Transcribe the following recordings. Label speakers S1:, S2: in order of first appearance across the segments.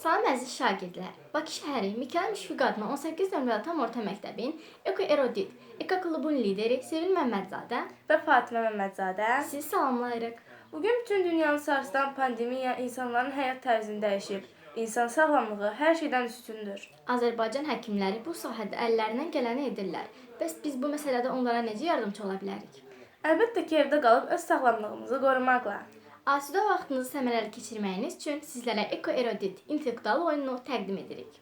S1: Salam əziz şagirdlər. Bakı şəhəri Mikayıl Müşfiq adına 18 nömrəli tam orta məktəbin Eko Erodit Eko klubun lideri Sevil Məmmədzadə
S2: ve Fatıma Mehmetzadə.
S1: sizi salamlayırıq.
S2: Bugün bütün dünyanı sarsıdan pandemiya insanların həyat tərzini dəyişib. İnsan sağlamlığı hər şeydən üstündür.
S1: Azərbaycan həkimləri bu sahədə əllərindən gələni edirlər. Bəs biz bu məsələdə onlara necə yardımcı ola bilərik?
S2: Əlbəttə ki, evdə qalıb öz sağlamlığımızı qorumaqla.
S1: Asudə vaxtınızı səmərəli keçirməyiniz üçün sizlərə Eko Erodit intellektual oyununu təqdim edirik.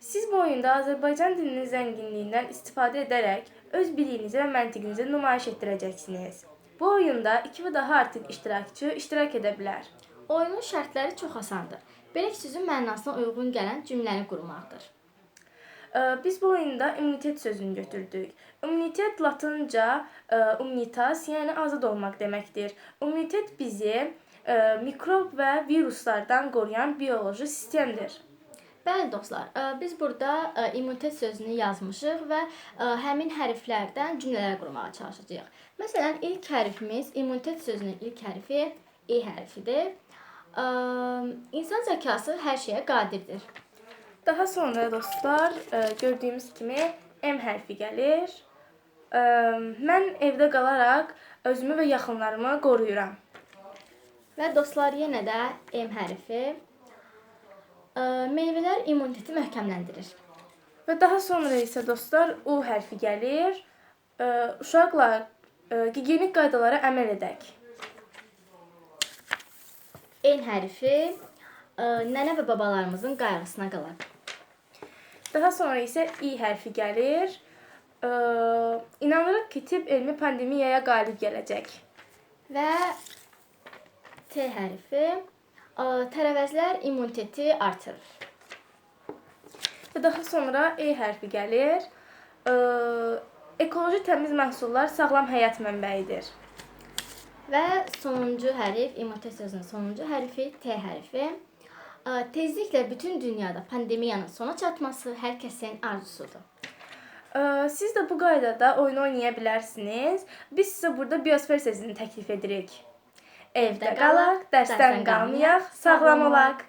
S2: Siz bu oyunda Azərbaycan dilinin zənginliyindən istifadə edərək öz biliyinizi və məntiqinizi nümayiş etdirəcəksiniz. Bu oyunda 2 və daha artıq iştirakçı iştirak edə bilər.
S1: Oyunun şərtləri çox asandır. Belə ki, sözün mənasına uyğun gələn cümləni qurmaqdır.
S2: Ee, Biz bu oyunda immunitet sözünü götürdük. İmmunitet latınca e, immunitas, yəni azad olmaq deməkdir. İmmunitet bizi e, mikrob və viruslardan qoruyan bioloji sistemdir.
S1: Bəli dostlar, ə, biz burada immunitet sözünü yazmışıq və həmin hərflərdən cümlələr qurmağa çalışacağıq. Məsələn, ilk hərfimiz immunitet sözünün ilk hərfi E hərfidir. İnsan zəkası hər şeyə qadirdir.
S2: Daha sonra dostlar, e, gördüyümüz kimi M hərfi gəlir. E, Mən evdə qalaraq özümü və yaxınlarımı qoruyuram.
S1: Və dostlar, yenə də M hərfi ə, meyvələr immuniteti möhkəmləndirir.
S2: Və daha sonra isə dostlar U hərfi gəlir. E, Uşaqlar e, gigiyenik qaydalara əməl edək.
S1: N hərfi ə, nənə və babalarımızın qayğısına qalaq.
S2: Daha sonra isə İ hərfi gəlir. E, İnanırıq ki, tibb elmi pandemiyaya qalib gələcək.
S1: Və T hərfi ə, tərəvəzlər immuniteti artırır.
S2: Və daha sonra E hərfi gəlir. E, Ekoloji təmiz məhsullar sağlam həyat mənbəyidir.
S1: Və sonuncu hərf immunitet sözünün sonuncu hərfi T hərfi. Ə, Tezliklə bütün dünyada pandemiyanın sona çatması hər kəsin arzusudur.
S2: Siz də bu qaydada oyun oynaya bilərsiniz. Biz sizə burada biosfer sözünü təklif edirik. Evdə qalaq, dərsdən qalmayaq, sağlam olaq.